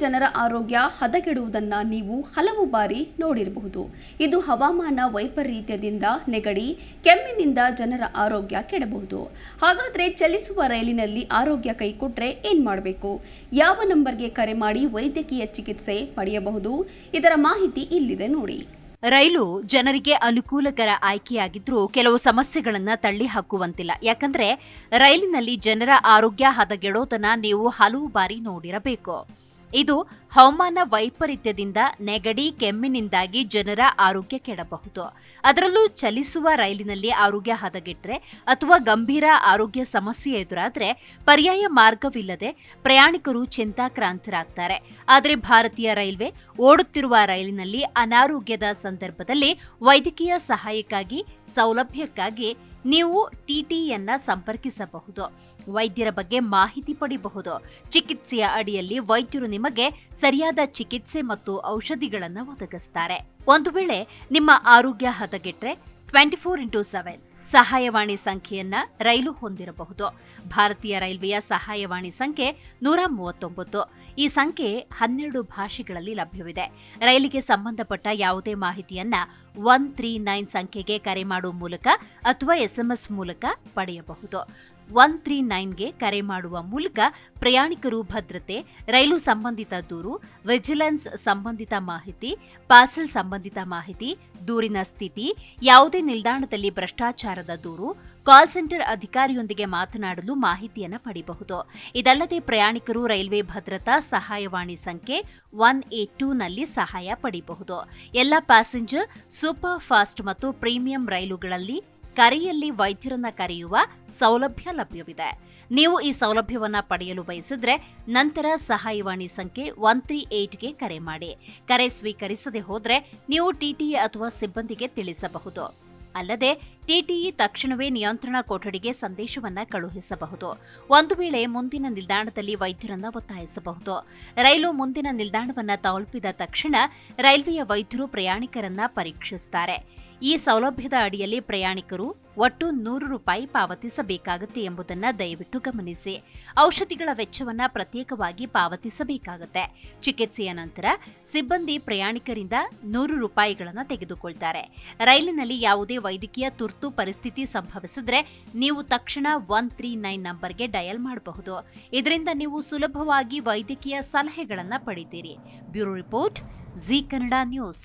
ಜನರ ಆರೋಗ್ಯ ಹದಗೆಡುವುದನ್ನು ನೀವು ಹಲವು ಬಾರಿ ನೋಡಿರಬಹುದು. ಇದು ಹವಾಮಾನ ವೈಪರೀತ್ಯದಿಂದ ನೆಗಡಿ, ಕೆಮ್ಮಿನಿಂದ ಜನರ ಆರೋಗ್ಯ ಕೆಡಬಹುದು. ಹಾಗಾದರೆ ಚಲಿಸುವ ರೈಲಿನಲ್ಲಿ ಆರೋಗ್ಯ ಕೈಕೊಟ್ರೆ ಏನು ಮಾಡಬೇಕು? ಯಾವ ನಂಬರ್ಗೆ ಕರೆ ಮಾಡಿ ವೈದ್ಯಕೀಯ ಚಿಕಿತ್ಸೆ ಪಡೆಯಬಹುದು? ಇದರ ಮಾಹಿತಿ ಇಲ್ಲಿದೆ ನೋಡಿ. ರೈಲು ಜನರಿಗೆ ಅನುಕೂಲಕರ ಆಯ್ಕೆಯಾಗಿದ್ದರೂ ಕೆಲವು ಸಮಸ್ಯೆಗಳನ್ನು ತಳ್ಳಿ ಹಾಕುವಂತಿಲ್ಲ. ಯಾಕಂದ್ರೆ ರೈಲಿನಲ್ಲಿ ಜನರ ಆರೋಗ್ಯ ಹದಗೆಡೋದನ್ನ ನೀವು ಹಲವು ಬಾರಿ ನೋಡಿರಬೇಕು. ಇದು ಹವಾಮಾನ ವೈಪರೀತ್ಯದಿಂದ ನೆಗಡಿ, ಕೆಮ್ಮಿನಿಂದಾಗಿ ಜನರ ಆರೋಗ್ಯ ಕೆಡಬಹುದು. ಅದರಲ್ಲೂ ಚಲಿಸುವ ರೈಲಿನಲ್ಲಿ ಆರೋಗ್ಯ ಹದಗೆಟ್ಟರೆ ಅಥವಾ ಗಂಭೀರ ಆರೋಗ್ಯ ಸಮಸ್ಯೆ ಎದುರಾದರೆ ಪರ್ಯಾಯ ಮಾರ್ಗವಿಲ್ಲದೆ ಪ್ರಯಾಣಿಕರು ಚಿಂತಾಕ್ರಾಂತರಾಗ್ತಾರೆ. ಆದರೆ ಭಾರತೀಯ ರೈಲ್ವೆ ಓಡುತ್ತಿರುವ ರೈಲಿನಲ್ಲಿ ಅನಾರೋಗ್ಯದ ಸಂದರ್ಭದಲ್ಲಿ ವೈದ್ಯಕೀಯ ಸಹಾಯಕ್ಕಾಗಿ, ಸೌಲಭ್ಯಕ್ಕಾಗಿ ನೀವು ಟಿಟಿಯನ್ನ ಸಂಪರ್ಕಿಸಬಹುದು. ವೈದ್ಯರ ಬಗ್ಗೆ ಮಾಹಿತಿ ಪಡೆಯಬಹುದು ಚಿಕಿತ್ಸೆಯ ಅಡಿಯಲ್ಲಿ ವೈದ್ಯರು ನಿಮಗೆ ಸರಿಯಾದ ಚಿಕಿತ್ಸೆ ಮತ್ತು ಔಷಧಿಗಳನ್ನು ಒದಗಿಸ್ತಾರೆ. ಒಂದು ವೇಳೆ ನಿಮ್ಮ ಆರೋಗ್ಯ ಹದಗೆಟ್ರೆ ಟ್ವೆಂಟಿ ಫೋರ್ ಇಂಟು ಸೆವೆನ್ ಸಹಾಯವಾಣಿ ಸಂಖ್ಯೆಯನ್ನ ರೈಲು ಹೊಂದಿರಬಹುದು. ಭಾರತೀಯ ರೈಲ್ವೆಯ ಸಹಾಯವಾಣಿ ಸಂಖ್ಯೆ ನೂರ ಮೂವತ್ತೊಂಬತ್ತು. ಈ ಸಂಖ್ಯೆ ಹನ್ನೆರಡು ಭಾಷೆಗಳಲ್ಲಿ ಲಭ್ಯವಿದೆ. ರೈಲಿಗೆ ಸಂಬಂಧಪಟ್ಟ ಯಾವುದೇ ಮಾಹಿತಿಯನ್ನ ಒನ್ ತ್ರೀ ನೈನ್ ಸಂಖ್ಯೆಗೆ ಕರೆ ಮಾಡುವ ಮೂಲಕ ಅಥವಾ ಎಸ್ಎಂಎಸ್ ಮೂಲಕ ಪಡೆಯಬಹುದು. ಒನ್ ತ್ರೀ ನೈನ್ಗೆ ಕರೆ ಮಾಡುವ ಮೂಲಕ ಪ್ರಯಾಣಿಕರು ಭದ್ರತೆ, ರೈಲು ಸಂಬಂಧಿತ ದೂರು, ವಿಜಿಲೆನ್ಸ್ ಸಂಬಂಧಿತ ಮಾಹಿತಿ, ಪಾರ್ಸಲ್ ಸಂಬಂಧಿತ ಮಾಹಿತಿ, ದೂರಿನ ಸ್ಥಿತಿ, ಯಾವುದೇ ನಿಲ್ದಾಣದಲ್ಲಿ ಭ್ರಷ್ಟಾಚಾರದ ದೂರು, ಕಾಲ್ ಸೆಂಟರ್ ಅಧಿಕಾರಿಯೊಂದಿಗೆ ಮಾತನಾಡಲು ಮಾಹಿತಿಯನ್ನು ಪಡೆಯಬಹುದು ಇದಲ್ಲದೆ ಪ್ರಯಾಣಿಕರು ರೈಲ್ವೆ ಭದ್ರತಾ ಸಹಾಯವಾಣಿ ಸಂಖ್ಯೆ ಒನ್ ಏಟ್ ಟೂನಲ್ಲಿ ಸಹಾಯ ಪಡೆಯಬಹುದು ಎಲ್ಲ ಪ್ಯಾಸೆಂಜರ್ ಸೂಪರ್ ಫಾಸ್ಟ್ ಮತ್ತು ಪ್ರೀಮಿಯಂ ರೈಲುಗಳಲ್ಲಿ ಕರೆಯಲ್ಲಿ ವೈದ್ಯರನ್ನ ಕರೆಯುವ ಸೌಲಭ್ಯ ಲಭ್ಯವಿದೆ. ನೀವು ಈ ಸೌಲಭ್ಯವನ್ನ ಪಡೆಯಲು ಬಯಸಿದ್ರೆ ನಂತರ ಸಹಾಯವಾಣಿ ಸಂಖ್ಯೆ ಒನ್ ತ್ರೀ ಏಟ್ಗೆ ಕರೆ ಮಾಡಿ. ಕರೆ ಸ್ವೀಕರಿಸದೆ ಹೋದ್ರೆ ನೀವು ಟಿಟಿಇ ಅಥವಾ ಸಿಬ್ಬಂದಿಗೆ ತಿಳಿಸಬಹುದು. ಅಲ್ಲದೆ ಟಿಟಿಇ ತಕ್ಷಣವೇ ನಿಯಂತ್ರಣ ಕೊಠಡಿಗೆ ಸಂದೇಶವನ್ನ ಕಳುಹಿಸಬಹುದು. ಒಂದು ವೇಳೆ ಮುಂದಿನ ನಿಲ್ದಾಣದಲ್ಲಿ ವೈದ್ಯರನ್ನ ಒತ್ತಾಯಿಸಬಹುದು. ರೈಲು ಮುಂದಿನ ನಿಲ್ದಾಣವನ್ನ ತಲುಪಿದ ತಕ್ಷಣ ರೈಲ್ವೆಯ ವೈದ್ಯರು ಪ್ರಯಾಣಿಕರನ್ನ ಪರೀಕ್ಷಿಸುತ್ತಾರೆ ಈ ಸೌಲಭ್ಯದ ಅಡಿಯಲ್ಲಿ ಪ್ರಯಾಣಿಕರು ಒಟ್ಟು ನೂರು ರೂಪಾಯಿ ಪಾವತಿಸಬೇಕಾಗುತ್ತೆ ಎಂಬುದನ್ನು ದಯವಿಟ್ಟು ಗಮನಿಸಿ. ಔಷಧಿಗಳ ವೆಚ್ಚವನ್ನು ಪ್ರತ್ಯೇಕವಾಗಿ ಪಾವತಿಸಬೇಕಾಗುತ್ತೆ. ಚಿಕಿತ್ಸೆಯ ನಂತರ ಸಿಬ್ಬಂದಿ ಪ್ರಯಾಣಿಕರಿಂದ ನೂರು ರೂಪಾಯಿಗಳನ್ನು ತೆಗೆದುಕೊಳ್ತಾರೆ. ರೈಲಿನಲ್ಲಿ ಯಾವುದೇ ವೈದ್ಯಕೀಯ ತುರ್ತು ಪರಿಸ್ಥಿತಿ ಸಂಭವಿಸಿದ್ರೆ ನೀವು ತಕ್ಷಣ ಒನ್ ತ್ರೀ ನೈನ್ ನಂಬರ್ಗೆ ಡಯಲ್ ಮಾಡಬಹುದು. ಇದರಿಂದ ನೀವು ಸುಲಭವಾಗಿ ವೈದ್ಯಕೀಯ ಸಲಹೆಗಳನ್ನು ಪಡಿತೀರಿ. Bureau report, Zee Kannada news.